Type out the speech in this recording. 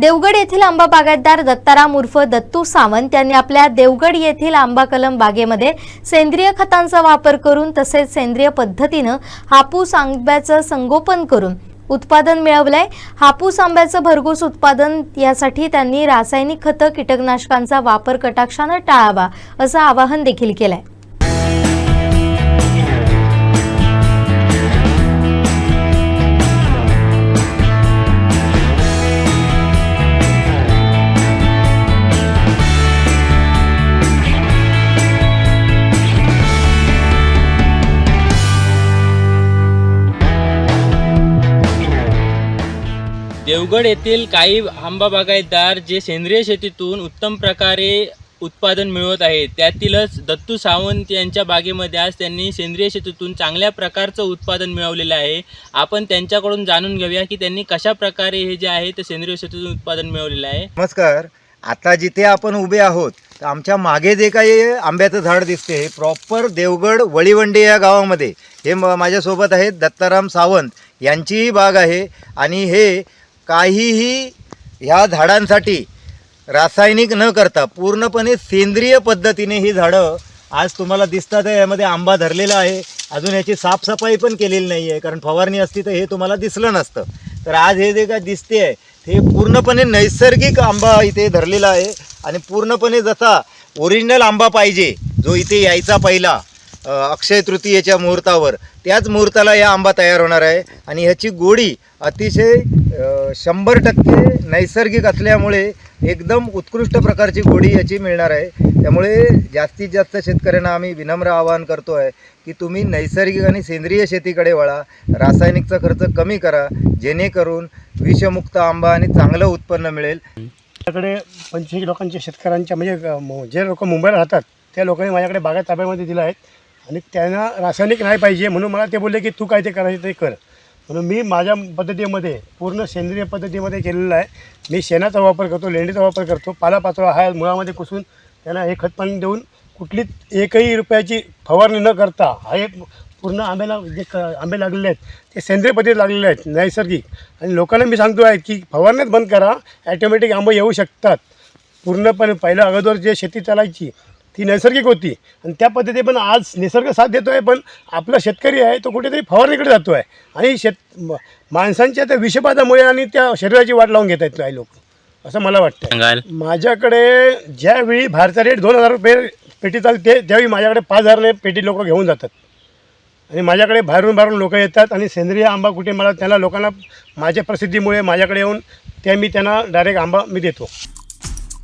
देवगड येथील आंबा बागायतदार दत्ताराम उर्फ दत्तू सावंत यांनी आपल्या देवगड येथील आंबा कलम बागेमध्ये सेंद्रिय खतांचा वापर करून तसेच सेंद्रिय पद्धतीनं हापूस आंब्याचं संगोपन करून उत्पादन मिळवलंय. हापूस आंब्याचं भरघोस उत्पादन यासाठी त्यांनी रासायनिक खतं कीटकनाशकांचा वापर कटाक्षानं टाळावा असं आवाहन देखील केलंय. देवगड येथील काही आंबा बागायतदार जे सेंद्रिय शेतीतून उत्तम प्रकारे उत्पादन मिळवत आहेत त्यातीलच दत्तू सावंत यांच्या बागेमध्ये आज त्यांनी सेंद्रिय शेतीतून चांगल्या प्रकारचं उत्पादन मिळवलेलं आहे. आपण त्यांच्याकडून जाणून घेऊया की त्यांनी कशा प्रकारे हे जे आहे ते सेंद्रिय शेतीतून उत्पादन मिळवलेलं आहे. नमस्कार. आता जिथे आपण उभे आहोत तर आमच्या मागे जे काही आंब्याचं झाड दिसते हे प्रॉपर देवगड वळीवंडे या गावामध्ये. हे म माझ्यासोबत आहेत दत्ताराम सावंत. यांचीही बाग आहे आणि हे काहीही ह्या झाडांसाठी रासायनिक न करता पूर्णपणे सेंद्रिय पद्धतीने ही झाडं आज तुम्हाला दिसतात आहे, यामध्ये आंबा धरलेला आहे. अजून याची साफसफाई पण केलेली नाही आहे कारण फवारणी असती तर हे तुम्हाला दिसलं नसतं. तर आज हे जे काय दिसते आहे हे पूर्णपणे नैसर्गिक आंबा इथे धरलेला आहे. आणि पूर्णपणे जसा ओरिजिनल आंबा पाहिजे जो इथे यायचा पहिला अक्षय तृतीयेच्या मुहूर्तावर. त्याच मुहूर्ताला या आंबा तयार होणार आहे. आणि ह्याची गोडी अतिशय शंभर टक्के नैसर्गिक असल्यामुळे एकदम उत्कृष्ट प्रकारची गोडी याची मिळणार आहे. त्यामुळे जास्तीत जास्त शेतकऱ्यांना आम्ही विनम्र आवाहन करतो आहे की तुम्ही नैसर्गिक आणि सेंद्रिय शेतीकडे वळा. रासायनिकचा खर्च कमी करा. जेणेकरून विषमुक्त आंबा आणि चांगलं उत्पन्न मिळेल. माझ्याकडे पंचवीस लोकांच्या शेतकऱ्यांच्या म्हणजे जे लोक मुंबईला राहतात त्या लोकांनी माझ्याकडे बागा ताब्यामध्ये दिला आहेत आणि त्यांना रासायनिक नाही पाहिजे म्हणून मला ते बोलले की तू काय ते करायचं ते कर. म्हणून मी माझ्या पद्धतीमध्ये पूर्ण सेंद्रिय पद्धतीमध्ये केलेलं आहे. मी शेणाचा वापर करतो लेंडीचा वापर करतो पालापाचोळा हा मुळामध्ये कुसून त्यांना हे खतपाणी देऊन कुठलीच एकही रुपयाची फवारणी न करता हा एक पूर्ण आंब्याला जे क आंबे लागलेले आहेत ते सेंद्रिय पद्धतीत लागलेले आहेत नैसर्गिक. आणि लोकांना मी सांगतो आहे की फवारण्यात बंद करा ॲटोमॅटिक आंबे येऊ शकतात. पूर्णपणे पहिलं अगोदर जे शेती चालायची ती नैसर्गिक होती. आणि त्या पद्धती पण आज निसर्ग साथ देतो आहे पण आपला शेतकरी आहे तो कुठेतरी फवारणीकडे जातो आहे आणि शेत माणसांच्या त्या विषबाधामुळे आणि त्या शरीराची वाट लावून घेत आहेत काही लोक. असं मला वाटतं माझ्याकडे ज्यावेळी भारचा रेट दोन हजार रुपये पेटी चालते त्यावेळी माझ्याकडे पाच हजारने पेटी लोक घेऊन जातात. आणि माझ्याकडे बाहेरून बाहेरून लोक येतात आणि सेंद्रिय आंबा कुठे मला त्याला लोकांना माझ्या प्रसिद्धीमुळे माझ्याकडे येऊन ते मी त्यांना डायरेक्ट आंबा मी देतो.